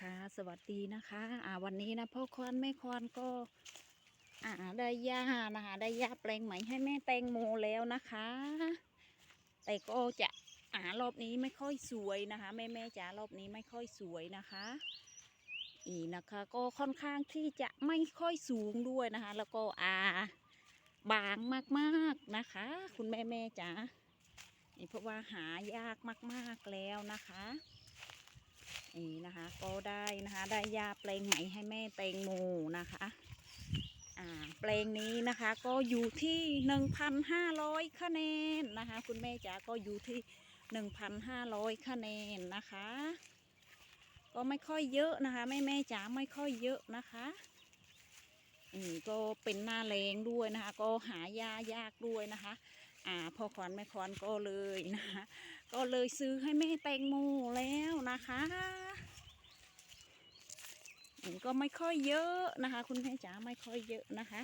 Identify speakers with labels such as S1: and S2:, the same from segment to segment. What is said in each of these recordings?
S1: ค่ะสวัสดีนะคะอ่าวันนี้นะพ่อควนแม่ควนก็ อ่าได้ย่านะคะได้ย่าแปลงใหม่ให้แม่แตงโมแล้วนะคะ แต่ก็จะอ่ารอบนี้ไม่ค่อยสวยนะคะแม่แม่จ๋ารอบนี้ไม่ค่อยสวยนะคะ อีนะคะก็ค่อนข้างที่จะไม่ค่อยสูงด้วยนะคะ แล้วก็อ่าบางมากๆนะคะ คุณแม่แม่จ๋าเพราะว่าหายากมากๆแล้วนะคะ นี่นะคะ ก็ได้นะคะ ได้ยาแปลงใหม่ให้แม่แตงโมนะคะอ่าแปลงนี้นะคะก็อยู่ที่หนึ่งพันห้าร้อยคะแนนนะคะ คุณแม่จ๋าก็อยู่ที่หนึ่งพันห้าร้อยคะแนนนะคะ ก็ไม่ค่อยเยอะนะคะแม่แม่จ๋าไม่ค่อยเยอะนะคะนี่ก็เป็นหน้าแรงด้วยนะคะ ก็หายายากด้วยนะคะ อ่าพ่อขวัญแม่ขวัญก็เลยนะคะ ก็เลยซื้อให้แม่แตงโมแล้วนะคะอืมก็ไม่ค่อยเยอะนะคะ คุณแม่จ๋าไม่ค่อยเยอะนะคะ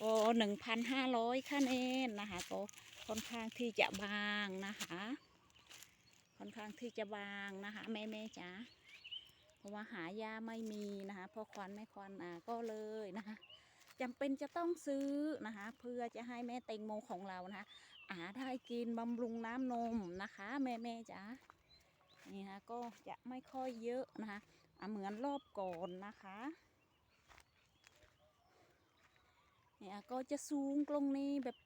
S1: ก็หนึ่งพันห้าร้อยคะแนนนะคะก็ค่อนข้างที่จะบางนะคะ ค่อนข้างที่จะบางนะคะแม่แม่จ๋าเพราะว่าหายาไม่มีนะคะพ่อควันแม่ควันอ่าก็เลยนะคะจำเป็นจะต้องซื้อนะคะ เพื่อจะให้แม่แตงโมของเรานะคะ อาได้กินบำรุงน้ำนมนะคะ แม่แม่จ๋านี่นะก็จะไม่ค่อยเยอะนะคะะเหมือนรอบก่อนนะคะเนี่ยก็จะสูงตรงนี้แบบ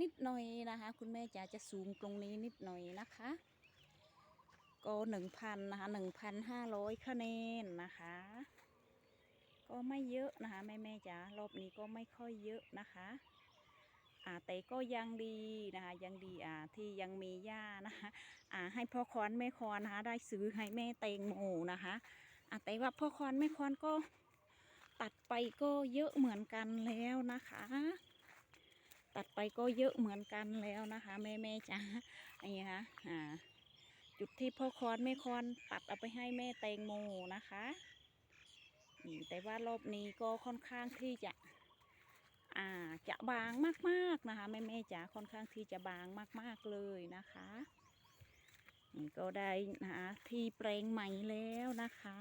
S1: นิดหน่อยนะคะ คุณแม่จ๋าจะสูงตรงนี้นิดหน่อยนะคะ ก็หนึ่งพันนะคะหนึ่งพันห้าร้อยคะแนนนะคะ ก็ไม่เยอะนะคะ แม่แม่จ๋ารอบนี้ก็ไม่ค่อยเยอะนะคะ อ่าแต่ก็ยังดีนะคะยังดีอ่าที่ยังมีหญ้านะคะอ่าให้พ่อคอนแม่คอนนะคะได้ซื้อให้แม่เตงโมนะคะอ่าแต่ว่าพ่อคอนแม่คอนก็ตัดไปก็เยอะเหมือนกันแล้วนะคะ ตัดไปก็เยอะเหมือนกันแล้วนะคะ แม่แม่จ๋าอันนี้นะคะอ่าจุดที่พ่อคอนแม่คอนตัดเอาไปให้แม่เตงโมนะคะนี่แต่ว่ารอบนี้ก็ค่อนข้างที่จะ อ่าจะบางมากๆนะคะแม่แม่ๆจ๋าค่อนข้างที่จะบางมากๆเลยนะคะนี่ก็ได้นะคะที่แปลงใหม่แล้วนะคะ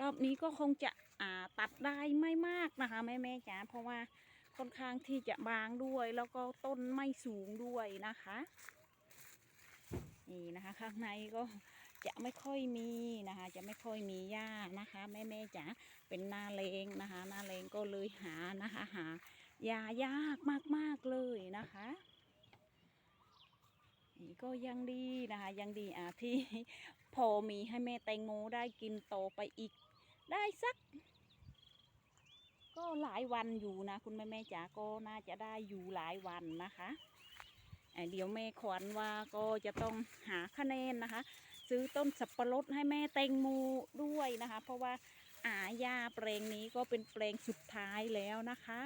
S1: รอบนี้ก็คงจะอ่าตัดได้ไม่มากนะคะแม่แม่ๆจ๋าเพราะว่าค่อนข้างที่จะบางด้วยแล้วก็ต้นไม่สูงด้วยนะคะ นี่นะคะ ข้างในก็ จะไม่ค่อยมีนะคะ จะไม่ค่อยมีหญ้านะคะแม่แม่จ๋าเป็นหน้าเลงนะคะหน้าเลงก็เลยหานะคะหายายากมากๆเลยนะคะนี่ก็ยังดีนะคะยังดีอะที่พอมีให้แม่แตงโมได้กินโตไปอีก ได้สัก ก็หลายวันอยู่นะ คุณแม่แม่จ๋าก็น่าจะได้อยู่หลายวันนะคะอะเดี๋ยวแม่ขวัญว่าก็จะต้องหาคะแนนนะคะ ซื้อต้นสับปะรดให้แม่แตงโมด้วยนะคะ เพราะว่าอาญาแปลงนี้ก็เป็นแปลงสุดท้ายแล้วนะคะ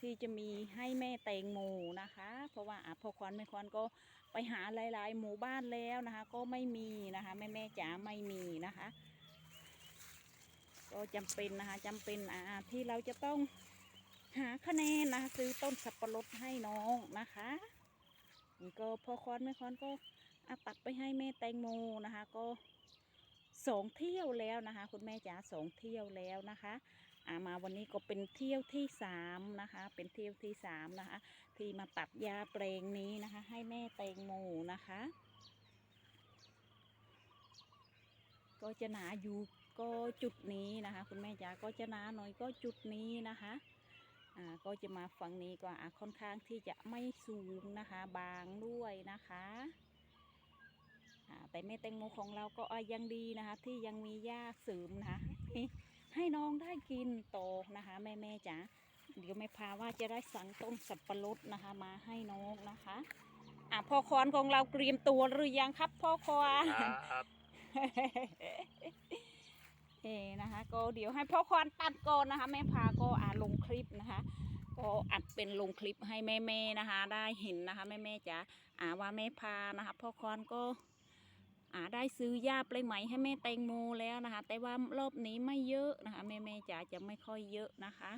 S1: ที่จะมีให้แม่แตงโมนะคะ เพราะว่าอะพ่อควันแม่ควันก็ไปหาหลาย ๆ หมู่บ้านแล้วนะคะ ก็ไม่มีนะคะแม่แม่จ๋าไม่มีนะคะ ก็จำเป็นนะคะจำเป็นอาที่เราจะต้องหาคะแนนนะคะซื้อต้นสับปะรดให้น้องนะคะ นี่ก็พ่อควันแม่ควันก็อาตัดไปให้แม่แตงโมนะคะ ก็สองเที่ยวแล้วนะคะ คุณแม่จ๋าสองเที่ยวแล้วนะคะอามาวันนี้ก็เป็นเที่ยวที่สามนะคะ เป็นเที่ยวที่สามนะคะ ที่มาตัดยาแปลงนี้นะคะ ให้แม่แตงโมนะคะ ก็จะหนาอยู่ก็จุดนี้นะคะ คุณแม่จ๋าก็จะหนาหน่อยก็จุดนี้นะคะ ก็จะมาฝั่งนี้ก็อ่าค่อนข้างที่จะไม่สูงนะคะ บางด้วยนะคะแต่แม่แตงโมของเราก็ยังดีนะคะ ที่ยังมีหญ้าเสริมนะคะให้น้องได้กินโตนะคะ แม่แม่จ๋าเดี๋ยวแม่พาว่าจะได้สั่งต้นสับปะรดนะคะ มาให้น้องนะคะอ่าพ่อคอนของเราเตรียมตัวหรือยังครับพ่อคอน
S2: ครับ
S1: เอนะคะ ก็เดี๋ยวให้พ่อควานตัดก่อนนะคะ แม่พาก็อ่าลงคลิปนะคะ ก็อัดเป็นลงคลิปให้แม่ๆนะคะ ได้เห็นนะคะ แม่ๆจ๋าอ่าว่าแม่พานะคะพ่อควานก็อ่าได้ซื้อหญ้าไปใหม่ให้แม่แตงโมแล้วนะคะ แต่ว่ารอบนี้ไม่เยอะนะคะ แม่ๆจ๋าจะไม่ค่อยเยอะนะคะ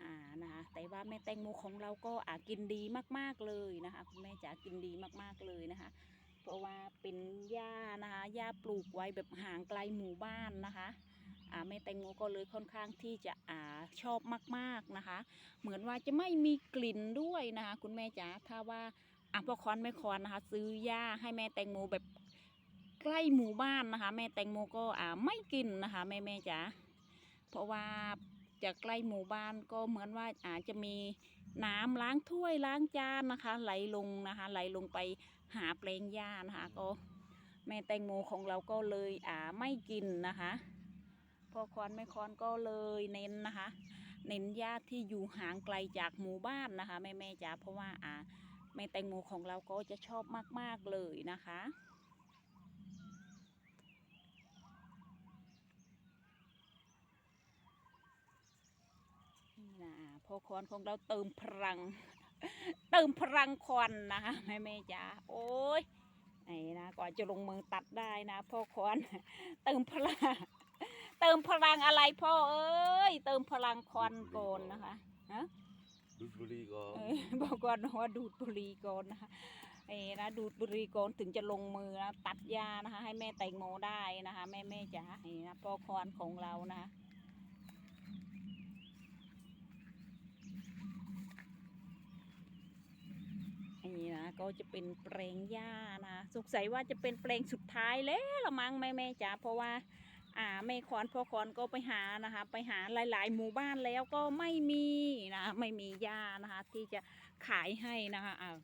S1: อ่านะคะแต่ว่าแม่แตงโมของเราก็อ่ากินดีมากๆเลยนะคะคุณแม่จ๋ากินดีมากๆเลยนะคะ เพราะว่าเป็นหญ้านะคะหญ้าปลูกไว้แบบห่างไกลหมู่บ้านนะคะอ่าแม่แตงโมก็เลยค่อนข้างที่จะอ่าชอบมากๆนะคะ เหมือนว่าจะไม่มีกลิ่นด้วยนะคะ คุณแม่จ๋าถ้าว่าอะพ่อคอนแม่คอนนะคะ ซื้อหญ้าให้แม่แตงโมแบบใกล้หมู่บ้านนะคะ แม่แตงโมก็อ่าไม่กินนะคะแม่แม่จ๋าเพราะว่าจะใกล้หมู่บ้านก็เหมือนว่าอาจจะมีน้ำล้างถ้วยล้างจานนะคะ ไหลลงนะคะ ไหลลงไป หาแปลงหญ้านะคะก็แม่แตงโมของเราก็เลยอ่าไม่กินนะคะพ่อคอนแม่คอนก็เลยเน้นนะคะ เน้นหญ้าที่อยู่ห่างไกลจากหมู่บ้านนะคะแม่แม่จ๋าเพราะว่าอ่าแม่แตงโมของเราก็จะชอบมาก ๆ เลยนะคะนี่นะพ่อคอนของเราเติมพลัง เติมพลังควันนะคะแม่แม่จ๋าโอ้ยไหนนะก่อนจะลงมือตัดได้นะพ่อคอนเติมพลังเติมพลังอะไรพ่อเอ้ยเติมพลังควันก่อนนะคะฮะ
S2: ดูดบุหรี่ก่อน
S1: เออบอกก่อนนะว่าดูดบุหรี่ก่อนนะคะเอ้นะดูดบุหรี่ก่อนถึงจะลงมือนะตัดยานะคะ ให้แม่แตงโมได้นะคะ แม่แม่จ๋านี่นะพ่อคอนของเรานะคะนี่นะ ก็จะเป็นแปลงหญ้านะสงสัยว่าจะเป็นแปลงสุดท้ายแล้วละมั้งแม่แม่จ๋าเพราะว่าอ่าแม่คอนพ่อคอนก็ไปหานะคะไปหาหลาย ๆ หมู่บ้านแล้วก็ไม่มีนะไม่มีหญ้านะคะที่จะขายให้นะคะอ่า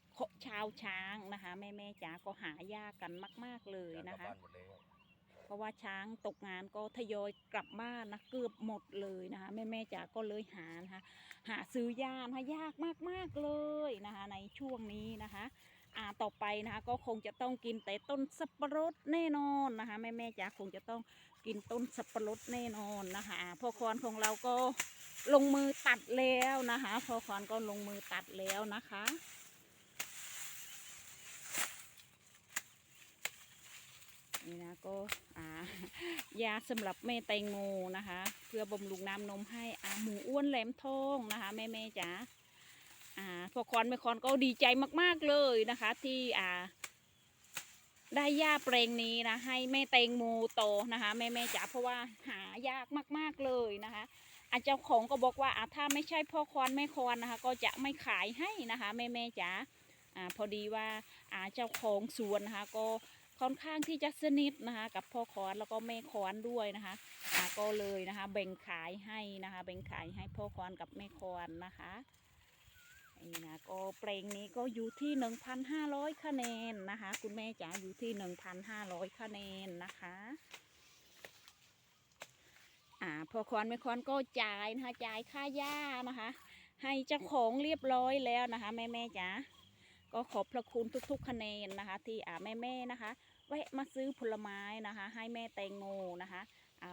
S1: ชาวช้างนะคะแม่แม่จ๋าก็หายากกันมาก ๆเลยนะคะ เพราะว่าช้างตกงานก็ทยอยกลับบ้านนะเกือบหมดเลยนะคะแม่แม่จ๋าก็เลยหานะคะหาซื้อยานะคะยากมากๆเลยนะคะในช่วงนี้นะคะอ่าต่อไปนะคะก็คงจะต้องกินแต่ต้นสับปะรดแน่นอนนะคะแม่แม่จ๋าคงจะต้องกินต้นสับปะรดแน่นอนนะคะพ่อคอนของเราก็ลงมือตัดแล้วนะคะพ่อคอนก็ลงมือตัดแล้วนะคะ นี่นะก็ยาสำหรับแม่แตงโมนะคะ เพื่อบำรุงน้ำนมให้อาหมูอ้วนแหลมทองนะคะ แม่แม่จ๋าอ่าพอคอนแม่คอนก็ดีใจมากๆเลยนะคะ ที่อ่าได้ยาแปลงนี้นะให้แม่แตงโมโตนะคะ แม่แม่จ๋าเพราะว่าหายากมากๆเลยนะคะอาเจ้าของก็บอกว่าอ่าถ้าไม่ใช่พ่อคอนแม่คอนนะคะ ก็จะไม่ขายให้นะคะ แม่แม่จ๋าอ่าพอดีว่าอ่าเจ้าของสวนนะคะก็ ค่อนข้างที่จะสนิทนะคะ กับพ่อคอนแล้วก็แม่คอนด้วยนะคะอ่าก็เลยนะคะ แบ่งขายให้นะคะ แบ่งขายให้พ่อคอนกับแม่คอนนะคะนี่นะก็เปลงนี้ก็อยู่ที่1,500คะแนนนะคะ คุณแม่จ๋าอยู่ที่1,500คะแนนนะคะอ่าพ่อคอนแม่คอนก็จ่ายนะคะจ่ายค่าหญ้านะคะ ให้เจ้าของเรียบร้อยแล้วนะคะ แม่แม่จ๋าก็ขอบพระคุณทุกๆคะแนนนะคะ ที่อ่าแม่แม่นะคะ แวะมาซื้อผลไม้นะคะ ให้แม่แตงโมนะคะ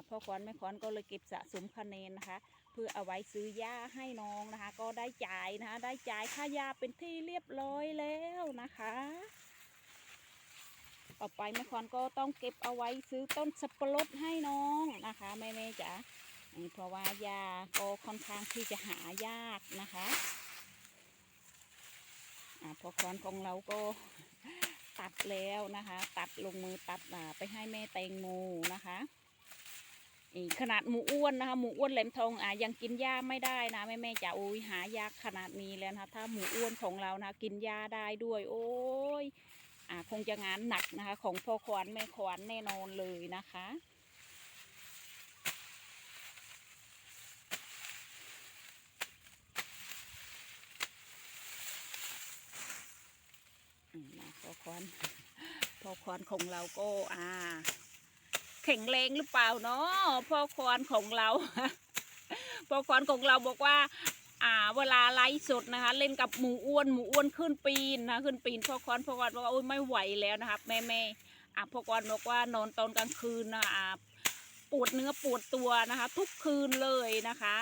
S1: พ่อคอนแม่คอนก็เลยเก็บสะสมคะแนนนะคะ เพื่อเอาไว้ซื้อหญ้าให้น้องนะคะ ก็ได้จ่ายนะคะ ได้จ่ายค่าหญ้าเป็นที่เรียบร้อยแล้วนะคะ ต่อไปแม่คอนก็ต้องเก็บเอาไว้ซื้อต้นสับปะรดให้น้องนะคะแม่แม่ๆจ๋าเพราะว่าหญ้าก็ค่อนข้างที่จะหายากนะคะอ่อคอนของเราก็ ตัดแล้วนะคะ ตัดลงมือตัดไปให้แม่แตงโมนะคะขนาดหมูอ้วนนะคะหมูอ้วนแหลมทองอะยังกินหญ้าไม่ได้นะแม่แม่จ๋าโอ้ยหายากขนาดนี้แล้วนะคะถ้าหมูอ้วนของเรานะกินหญ้าได้ด้วย โอ้ยอะคงจะงานหนักนะคะ ของพ่อขวานแม่ขวานแน่นอนเลยนะคะ นี่นะพ่ อควนพ่อควนของเราก็อ่า แข็งแรงหรือเปล่าเนาะพ่อควนของเราพ่อควนของเราบอกว่า อ่า เวลาไลฟ์สดนะคะ เล่นกับหมูอ้วนหมูอ้วนขึ้นปีนนะขึ้นปีนพ่อควนพ่อควนบอกว่าโอ้ยไม่ไหวแล้วนะครับ แม่แม่อ่าพ่อควนบอกว่านอนตอนกลางคืนนะอ่าปวดเนื้อปวดตัวนะคะ ทุกคืนเลยนะคะ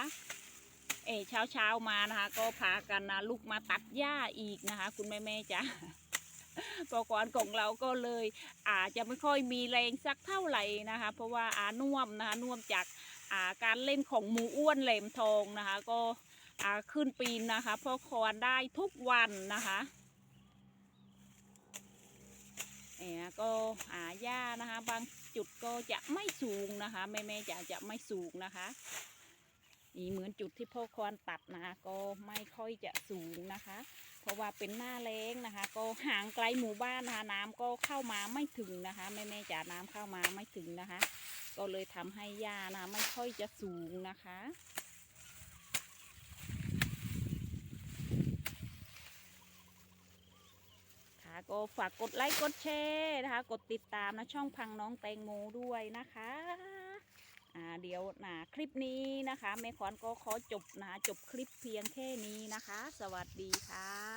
S1: เออเช้าเช้ามานะคะ ก็พากันนะลูกมาตัดหญ้าอีกนะคะ คุณแม่แม่จ้ะ ปกรณ์ของเราก็เลยอาจจะไม่ค่อยมีแรงสักเท่าไหร่นะคะ เพราะว่าอาน่วมนะคะน่วมจากาการเล่นของหมูอ้วนเหลมทองนะคะ ก็ขึ้นปีนนะคะพ่อคอนได้ทุกวันนะคะเนี่ยก็หาหญ้านะคะ บางจุดก็จะไม่สูงนะคะแม่แม่ๆจะจะไม่สูงนะคะ นี่เหมือนจุดที่พ่อควานตัดนะคะก็ไม่ค่อยจะสูงนะคะ เพราะว่าเป็นหน้าแล้งนะคะ ก็ห่างไกลหมู่บ้านนะคะน้ำก็เข้ามาไม่ถึงนะคะแม่แม่จ๋าน้ำเข้ามาไม่ถึงนะคะ ก็เลยทำให้หญ้านะไม่ค่อยจะสูงนะคะค่ะก็ฝากกดไลค์กดแชร์นะคะ กดติดตามนะช่องพังน้องแตงโมด้วยนะคะ เดี๋ยวนะคลิปนี้นะคะแม่ขวัญก็ขอจบนะคะจบคลิปเพียงแค่นี้นะคะ สวัสดีค่ะ